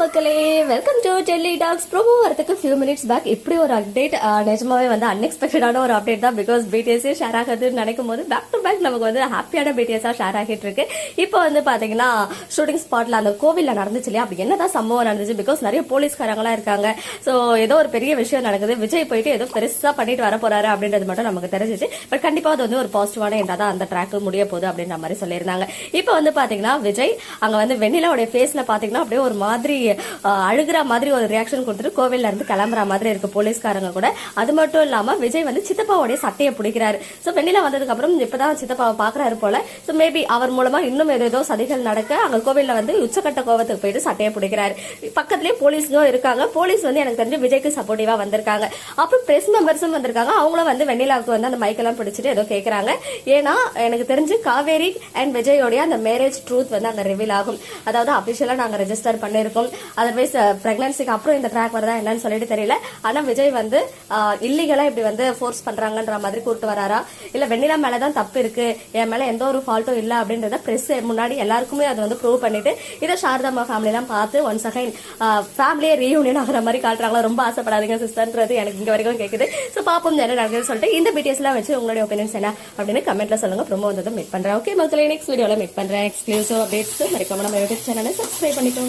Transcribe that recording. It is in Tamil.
மக்களே welcome to Delhi talks promo வரதுக்கு ஃபியூ மினிட்ஸ் பேக் இப்படி ஒரு அப்டேட் நிஜமாவே வந்து அன்எக்ஸ்பெக்டடான ஒரு அப்டேட் தான் பிகாஸ் பிடிஎஸ்ஸே ஷேர் ஆகுதுன்னு நினைக்கும் போது பேக் டு பேக் நமக்கு வந்து ஹாப்பியான பிடிஎஸ்ஸாக ஷேர் ஆகிட்டு இருக்கு. இப்போ வந்து பாத்தீங்கன்னா ஷூட்டிங் ஸ்பாட்ல அந்த கோவிலில் நடந்துச்சு இல்லையா? அப்படி என்னதான் சம்பவம் நடந்துச்சு? பிகாஸ் நிறைய போலீஸ்காரங்களாம் இருக்காங்க. ஸோ ஏதோ ஒரு பெரிய விஷயம் நடக்குது. விஜய் போயிட்டு ஏதோ பெருசா பண்ணிட்டு வர போறாரு அப்படின்றது மட்டும் நமக்கு தெரிஞ்சிச்சு. பட் கண்டிப்பா அது வந்து ஒரு பாசிட்டிவான எண்டா தான் அந்த ட்ராக் முடிய போகுது அப்படின்ற மாதிரி சொல்லியிருந்தாங்க. இப்போ வந்து பாத்தீங்கன்னா விஜய் அங்க வந்து வெண்ணிலாவுடைய ஃபேஸ்ல பாத்தீங்கன்னா அப்படியே ஒரு மாதிரி அழுகிற மாதிரி ஒரு ரியாக்ஷன் கொடுத்துட்டு கோவில்ல இருந்து கிளம்புற மாதிரி இருக்கு போலீஸ்காரங்க கூட. அது மட்டும் இல்லாம விஜய் வந்து சித்தப்பாவுடைய சட்டையை பிடிக்கிறாரு. ஸோ வெண்ணிலா வந்ததுக்கு அப்புறம் இப்பதான் சித்தப்பாவை பாக்குறாரு போல. ஸோ மேபி அவர் மூலமா இன்னும் ஏதோ சதிகள் நடக்க அங்க கோவில்ல வந்து உச்சக்கட்ட கோவத்துக்கு போயிட்டு சட்டையை பிடிக்கிறாரு. பக்கத்துலயே போலீஸ்களும் இருக்காங்க. போலீஸ் வந்து எனக்கு தெரிஞ்சு விஜய்க்கு சப்போர்ட்டிவா வந்திருக்காங்க. அப்புறம் பிரஸ் மெம்பர்ஸும் வந்திருக்காங்க. அவங்களும் வந்து வெண்ணிலாவுக்கு வந்து அந்த மைக்கெல்லாம் பிடிச்சிட்டு ஏதோ கேட்கறாங்க ஏன்னா எனக்கு தெரிஞ்சு காவேரி அண்ட் விஜயோடைய அந்த மேரேஜ் ட்ரூத் வந்து அங்க ரிவீல் ஆகும். அதாவது அபிஷியலா நாங்க ரெஜிஸ்டர் பண்ணிருக்கோம். அதர்வைஸ் பிரெக்னன்சிக்கு அப்புறம் இந்த ட்ராக் வருதா என்னன்னு சொல்லிட்டு தெரியல. ஆனா விஜய் வந்து இல்லீகலா இப்படி வந்து ஃபோர்ஸ் பண்றாங்கன்ற மாதிரி கூப்பிட்டு வராரா? இல்ல வெண்ணிலா மேலதான் தப்பு இருக்கு. என் மேல எந்த ஒரு ஃபால்ட்டும் இல்ல அப்படின்றத பிரஸ் முன்னாடி எல்லாருக்குமே அது வந்து ப்ரூவ் பண்ணிட்டு இதை சாரதாமா ஃபேமிலி எல்லாம் பார்த்து ஒன்ஸ் அகைன் ஃபேமிலியே ரீயூனியன் ஆகிற மாதிரி காட்டுறாங்களா? ரொம்ப ஆசைப்படாதீங்க சிஸ்டர்ன்றது எனக்கு இங்க வரைக்கும் கேக்குது. சோ பாப்போம் என்ன நடக்குதுன்னு சொல்லிட்டு இந்த பிடிஎஸ் எல்லாம் வச்சு உங்களுடைய ஒப்பீனியன்ஸ் என்ன அப்படின்னு கமெண்ட்ல சொல்லுங்க. ப்ரோமோ வந்ததும் மீட் பண்றேன். ஓகே மக்களே நெக்ஸ்ட் வீடியோல மீட் பண்றேன். எக்ஸ்க்ளூசிவ் அப்டேட்ஸ் மறக்காம நம்ம யூடியூப் சேனலை சப்ஸ்கிரைப் பண்ணிக்கோங்க.